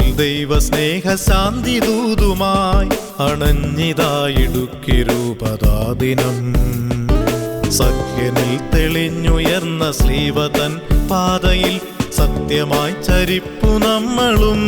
ദൈവസ്നേഹ ശാന്തി ദൂതുമായി അണഞ്ഞിതായിടുക്കിരൂപതാദിനം. സഖ്യനിൽ തെളിഞ്ഞുയർന്ന ശ്രീവതൻ പാതയിൽ സത്യമായി ചരിപ്പു നമ്മളും.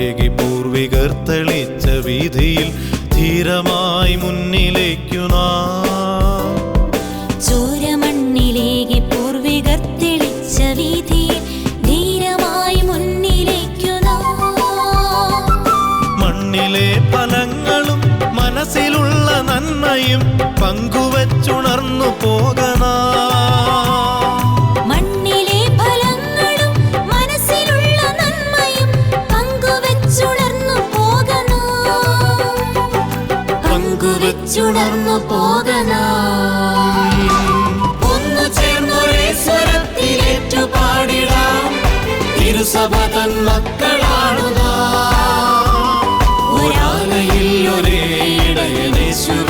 ചോരമണ്ണിലേകി പൂർവികർ തെളിച്ച വീതിയിൽ ധീരമായി മുന്നിലേക്കു നാം. ചോരമണ്ണിലേകി പൂർവികർ തെളിച്ച വീതിയിൽ ധീരമായി മുന്നിലേക്കു മണ്ണിലെ ഫലങ്ങളും മനസ്സിലുള്ള നന്മയും പങ്കുവച്ചുണർന്നു പോകണ പങ്കുവെച്ചുണർന്നു പോകനായി ഒന്നു ചേർന്നൊരേ സ്വരത്തിലേറ്റു പാടിടാം. ഇരുസഭ തൻ മക്കളാണുതാ. ഒരാലയിൽ ഒരേ ഇടയനേശുവിൻ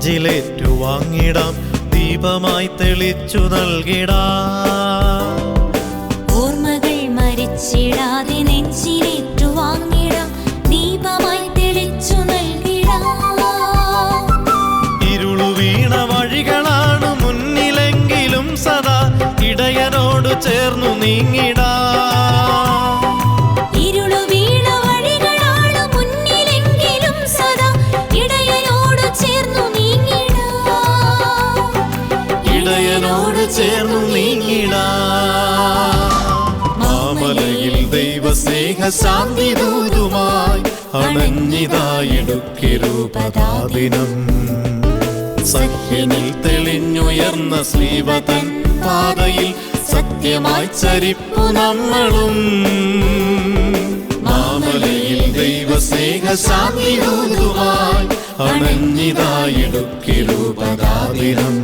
മരിച്ചിടാതെ നെഞ്ചിലേറ്റു ദീപമായി തെളിച്ചു നൽകിടാം. ഓർമ്മകൾ മരിച്ചിടാതെ നെഞ്ചിലേറ്റുവാങ്ങിടാം. ദീപമായി തെളിച്ചു നൽകിടാം. ഇരുളു വീണ വഴികളാണ് മുന്നിലെങ്കിലും സദാ ഇടയനോട് ചേർന്നു നീങ്ങിടാം. ദൈവസ്നേഹ ശാന്തി ദൂതുമായി അണഞ്ഞിതായിടുക്കി രൂപതാദിനം സഖ്യനിൽ തെളിഞ്ഞുയർന്ന ശ്രീവതൻ പാതയിൽ സത്യമായി ചരിപ്പു നമ്മളും. മാമലയിൽ ദൈവ ശാന്തി ദൂതുമായി അണഞ്ഞിതായിടുക്കി രൂപതാദിനം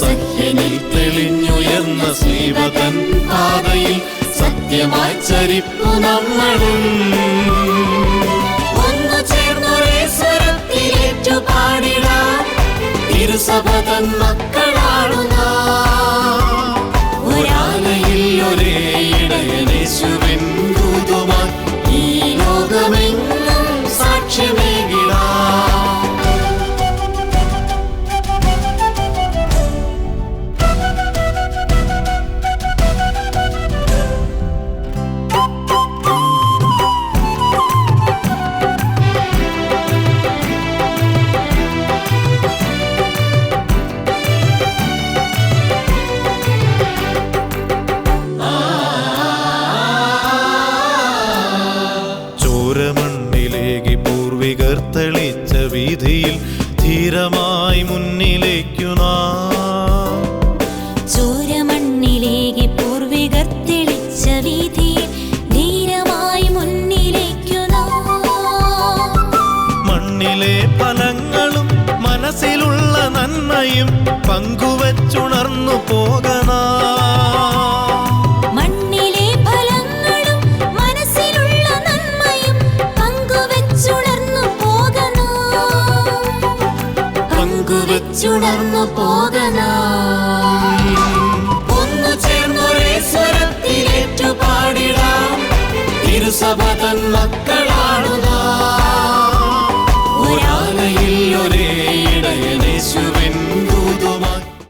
സഖ്യനിൽ തെളിഞ്ഞുയർന്ന ശ്രീവതൻ പാതയിൽ സത്യമായി ചരിപ്പു നമ്മളും. ഒന്നു സ്വരത്തിലേറ്റു പാടിടാം തിരുസഭ തൻ ധീരമായി മുന്നിലേക്കു നാം. ചോരമണ്ണിലേക്ക് പൂർവികർ തെളിച്ച വീതി ധീരമായി മുന്നിലേക്കു നാം. മണ്ണിലെ ഫലങ്ങളും മനസ്സിലുള്ള നന്മയും പങ്കുവച്ചുണർന്നു പോകണം പങ്കുവെച്ചുണർന്നു പോകണം. ഒന്നു ചേർന്നൊരേ സ്വരത്തിലേറ്റു പാടിടാം തിരുസഭ തൻ മക്കള